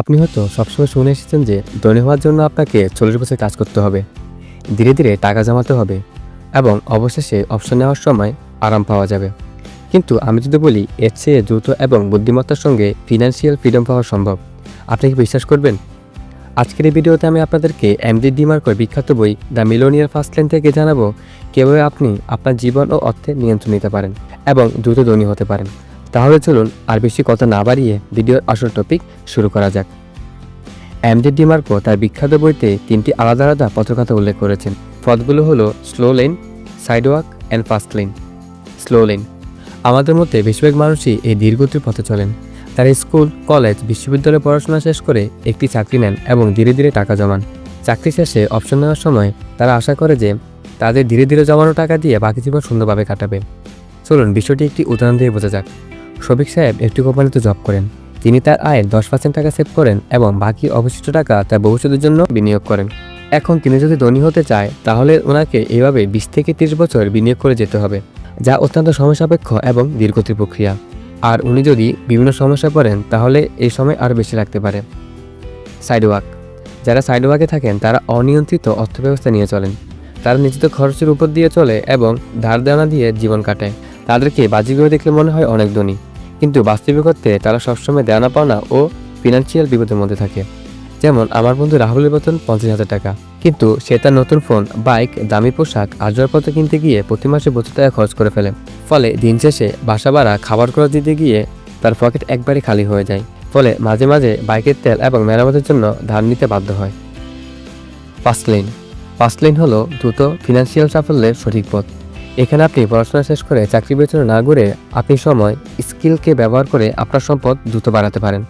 আপনি হয়তো সবসময় শুনে এসেছেন যে ধনী হওয়ার জন্য আপনাকে চল্লিশ বছর কাজ করতে হবে, ধীরে ধীরে টাকা জমাতে হবে এবং অবশেষে অপশন নেওয়ার সময় আরাম পাওয়া যাবে। কিন্তু আমি যদি বলি, এর চেয়ে দ্রুত এবং বুদ্ধিমত্তার সঙ্গে ফিনান্সিয়াল ফ্রিডম পাওয়া সম্ভব। আপনি কি বিশ্বাস করবেন? আজকের এই ভিডিওতে আমি আপনাদেরকে এমডি ডিমার্কোর বিখ্যাত বই দ্য মিলোনিয়ার ফার্স্ট লাইন থেকে জানাব কীভাবে আপনি আপনার জীবন ও অর্থে নিয়ন্ত্রণ নিতে পারেন এবং দ্রুত ধনী হতে পারেন। তাহলে চলুন আর বেশি কথা না বাড়িয়ে ভিডিওর আসল টপিক শুরু করা যাক। এমডি ডিমার্কো তার বিখ্যাত বইতে তিনটি আলাদা আলাদা পথকথা উল্লেখ করেছেন। পথগুলো হলো slow lane sidewalk and fast lane slow lane আমাদের মধ্যে বেশিরভাগ মানুষই এই ধীরগতির পথে চলেন। তারা স্কুল, কলেজ, বিশ্ববিদ্যালয়ে পড়াশোনা শেষ করে একটি চাকরি নেন এবং ধীরে ধীরে টাকা জমান। চাকরি শেষে অপশন নেওয়ার সময় তারা আশা করে যে তাদের ধীরে ধীরে জমানো টাকা দিয়ে বাকি জীবন সুন্দরভাবে কাটাবে। চলুন বিষয়টি একটি উদাহরণ দিয়ে বোঝা যাক। শফিক সাহেব একটি কোম্পানিতে জব করেন। তিনি তার আয়ের দশ পার্সেন্ট টাকা সেভ করেন এবং বাকি অবশিষ্ট টাকা তার ভবিষ্যতের জন্য বিনিয়োগ করেন। এখন তিনি যদি ধনী হতে চায়, তাহলে ওনাকে এভাবে বিশ থেকে তিরিশ বছর বিনিয়োগ করে যেতে হবে, যা অত্যন্ত সময় সাপেক্ষ এবং দীর্ঘতির প্রক্রিয়া। আর উনি যদি বিভিন্ন সমস্যায় পড়েন, তাহলে এই সময় আরও বেশি লাগতে পারে। সাইডওয়াক। যারা সাইডওয়াকে থাকেন, তারা অনিয়ন্ত্রিত অর্থব্যবস্থা নিয়ে চলেন। তারা নিজেদের খরচের উপর দিয়ে চলে এবং ধার দেওয়া দিয়ে জীবন কাটায়। তাদেরকে বাজিগুলো দেখলে মনে হয় অনেক ধনী। কিন্তু বাস্তবিকতে তারা সবসময় দেওয়া পাওনা ও ফিনান্সিয়াল বিপদের মধ্যে থাকে। যেমন, আমার বন্ধু রাহুলের বেতন পঞ্চাশ হাজার টাকা। কিন্তু সে তার নতুন ফোন, বাইক, দামি পোশাক, আসবাবপত্র কিনতে গিয়ে প্রতি মাসে প্রচুর টাকা খরচ করে ফেলে। ফলে দিন শেষে বাসা ভাড়া, খাবার খরচ দিতে গিয়ে তার পকেট একবারই খালি হয়ে যায়। ফলে মাঝে মাঝে বাইকের তেল এবং মেরামতের জন্য ধার নিতে বাধ্য হয়। First lane. ফার্স্ট লেন হলো দ্রুত ফিনান্সিয়াল সাফল্যের সঠিক পথ। এখানে আপনি পড়াশোনা শেষ করে চাকরি পেছনে না ঘুরে আপনি সময় স্কিলকে ব্যবহার করে আপনার সম্পদ দ্রুত বাড়াতে পারেন।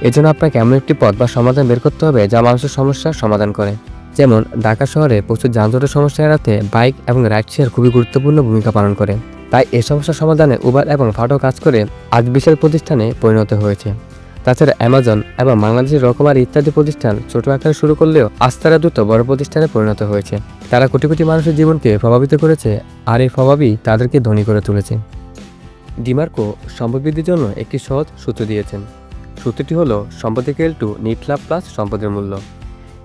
এজন্য আপনাকে এমন একটি পথ বা সমাধান বের করতে হবে যা মানুষের সমস্যার সমাধান করে। যেমন, ঢাকা শহরে প্রচুর যানজটের সমস্যা এড়াতে বাইক এবং রাইড শেয়ার খুবই গুরুত্বপূর্ণ ভূমিকা পালন করে। তাই এ সমস্যার সমাধানে উবার এবং ফাটো কাজ করে আজ বিশাল প্রতিষ্ঠানে পরিণত হয়েছে। তাছাড়া অ্যামাজন এবং বাংলাদেশের রকমারি ইত্যাদি প্রতিষ্ঠান ছোট আকারে শুরু করলেও আজ তারা দ্রুত বড় প্রতিষ্ঠানে পরিণত হয়েছে। তারা কোটি কোটি মানুষের জীবনকে প্রভাবিত করেছে আর এই প্রভাবই তাদেরকে ধনী করে তুলেছে। ডিমার্কো সম্পদ বৃদ্ধির জন্য একটি সহজ সূত্র দিয়েছেন। সূত্রটি হলো সম্পদ ইকুয়াল টু নিট লাভ প্লাস সম্পদের মূল্য।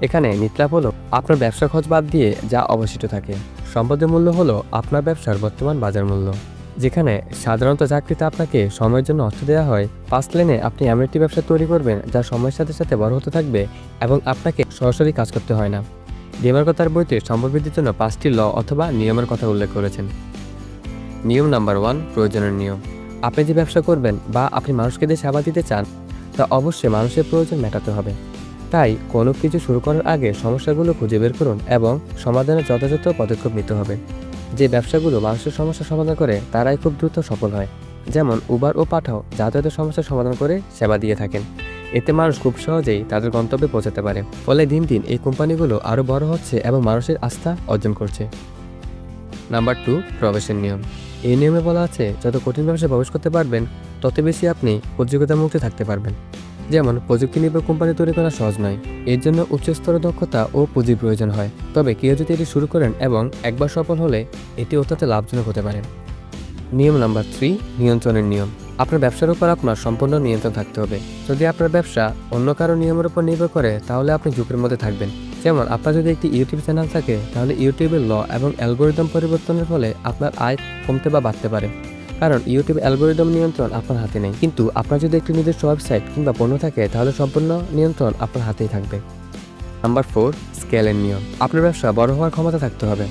এখানে নিট লাভ হলো আপনার ব্যবসা খরচ বাদ দিয়ে যা অবশিষ্ট থাকে। সম্পদের মূল্য হলো আপনার ব্যবসার বর্তমান বাজার মূল্য। যেখানে সাধারণত চাকরিতে আপনাকে সময়ের জন্য অর্থ দেওয়া হয়, পাঁচ লেনে আপনি এমন একটি ব্যবসা তৈরি করবেন যা সময়ের সাথে সাথে বড় হতে থাকবে এবং আপনাকে সরাসরি কাজ করতে হয় না। ডিমার্কো তার বইতে সম্পদ বৃদ্ধির জন্য পাঁচটি ল অথবা নিয়মের কথা উল্লেখ করেছেন। নিয়ম নাম্বার ওয়ান, প্রয়োজনের নিয়ম। আপনি যে ব্যবসা করবেন বা আপনি মানুষকে দিয়ে সেবা দিতে চান, তা অবশ্যই মানুষের প্রয়োজন মেটাতে হবে। তাই কোনো কিছু শুরু করার আগে সমস্যাগুলো খুঁজে বের করুন এবং সমাধানের যথাযথ পদক্ষেপ নিতে হবে। যে ব্যবসাগুলো মানুষের সমস্যার সমাধান করে, তারাই খুব দ্রুত সফল হয়। যেমন উবার ও পাঠাও যাতায়াতের সমস্যার সমাধান করে সেবা দিয়ে থাকেন। এতে মানুষ খুব সহজেই তাদের গন্তব্যে পৌঁছাতে পারে। ফলে দিন দিন এই কোম্পানিগুলো আরও বড় হচ্ছে এবং মানুষের আস্থা অর্জন করছে। নাম্বার টু, প্রবেশের নিয়ম। এই নিয়মে বলা আছে, যত কঠিন ব্যবসায় প্রবেশ করতে পারবেন, তত বেশি আপনি প্রতিযোগিতা মুক্তি থাকতে পারবেন। যেমন প্রযুক্তি নির্ভর কোম্পানি তৈরি করা সহজ নয়। এর জন্য উচ্চস্তরের দক্ষতা ও পুঁজির প্রয়োজন হয়। তবে কেউ যদি এটি শুরু করেন এবং একবার সফল হলে এটি অত্যন্ত লাভজনক হতে পারে। নিয়ম নাম্বার থ্রি নিয়ন্ত্রণের নিয়ম। আপনার ব্যবসার উপর আপনার সম্পূর্ণ নিয়ন্ত্রণ থাকতে হবে। যদি আপনার ব্যবসা অন্য কারও নিয়মের উপর নির্ভর করে, তাহলে আপনি ঝুঁকির মধ্যে থাকবেন। যেমন আপনার যদি একটি ইউটিউব চ্যানেল থাকে, তাহলে ইউটিউবের ল এবং অ্যালগোরিদম পরিবর্তনের ফলে আপনার আয় কমতে বা বাড়তে পারে। কারণ ইউটিউব অ্যালগোরিদম নিয়ন্ত্রণ আপনার হাতে নেই। কিন্তু আপনার যদি একটি নিজস্ব ওয়েবসাইট কিংবা পণ্য থাকে, তাহলে সম্পূর্ণ নিয়ন্ত্রণ আপনার হাতেই থাকবে। নাম্বার ফোর স্কেলের নিয়ম। আপনার ব্যবসা বড় হওয়ার ক্ষমতা থাকতে হবে।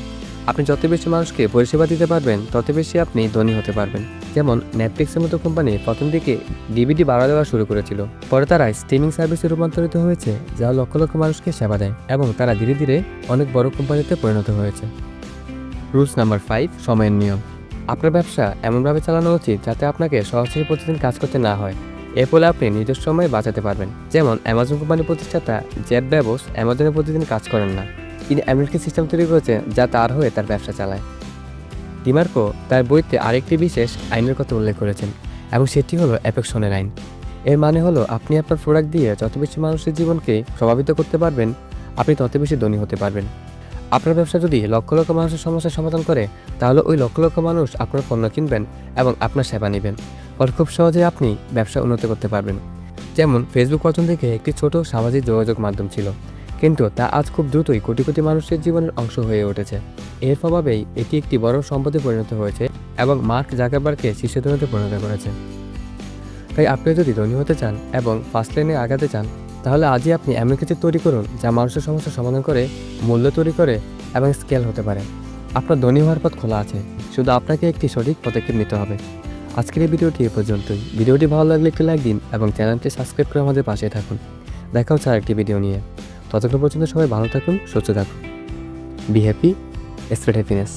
আপনি যত বেশি মানুষকে পরিষেবা দিতে পারবেন, তত বেশি আপনি ধনী হতে পারবেন। যেমন নেটফ্লিক্সের মতো কোম্পানি প্রথম দিকে ডিভিডি বাড়া দেওয়া শুরু করেছিল। পরে তারা স্ট্রিমিং সার্ভিসে রূপান্তরিত হয়েছে, যা লক্ষ লক্ষ মানুষকে সেবা দেয় এবং তারা ধীরে ধীরে অনেক বড় কোম্পানিতে পরিণত হয়েছে। রুলস নাম্বার ফাইভ সময়ের নিয়ম। আপনার ব্যবসা এমনভাবে চালানো উচিত যাতে আপনাকে সরাসরি প্রতিদিন কাজ করতে না হয়। এর ফলে আপনি নিজস্ব সময় বাঁচাতে পারবেন। যেমন অ্যামাজন কোম্পানির প্রতিষ্ঠাতা জেব ব্যবস অ্যামাজনে প্রতিদিন কাজ করেন না। তিনি এমন একটি সিস্টেম তৈরি করেছে যা তার হয়ে তার ব্যবসা চালায়। ডিমার্কো তার বইতে আরেকটি বিশেষ আইনের কথা উল্লেখ করেছেন এবং সেটি হলো অ্যাপেকশনের আইন। এর মানে হলো, আপনি আপনার প্রোডাক্ট দিয়ে যত বেশি মানুষের জীবনকে প্রভাবিত করতে পারবেন, আপনি তত বেশি ধনী হতে পারবেন। আপনার ব্যবসা যদি লক্ষ লক্ষ মানুষের সমস্যার সমাধান করে, তাহলে ওই লক্ষ লক্ষ মানুষ আপনার পণ্য কিনবেন এবং আপনার সেবা নেবেন। ফলে খুব সহজে আপনি ব্যবসা উন্নত করতে পারবেন। যেমন ফেসবুক প্রথম থেকে একটি ছোট সামাজিক যোগাযোগ মাধ্যম ছিল। কিন্তু তা আজ খুব দ্রুতই কোটি কোটি মানুষের জীবনের অংশ হয়ে উঠেছে। এর প্রভাবেই এটি একটি বড় সম্পদে পরিণত হয়েছে এবং মার্ক জাকারবার্গকে শীর্ষধনীতে পরিণত করেছে। তাই আপনি যদি ধনী হতে চান এবং ফার্স্ট লাইনে আগাতে চান তাহলে আজই আপনি এমন কিছু তৈরি করুন যা মানুষের সমস্যা সমাধান করে, মূল্য তৈরি করে এবং স্কেল হতে পারে। আপনার ধনী হওয়ার পথ খোলা আছে। শুধু আপনাকে একটি সঠিক পদক্ষেপ নিতে হবে। আজকের এই ভিডিওটি এ পর্যন্তই। ভিডিওটি ভালো লাগলে একটি লাইক দিন এবং চ্যানেলটি সাবস্ক্রাইব করে আমাদের পাশে থাকুন। দেখা হচ্ছে আরেকটি ভিডিও নিয়ে। ততক্ষণ পর্যন্ত সবাই ভালো থাকুন, সুস্থ থাকুন। Be happy spread happiness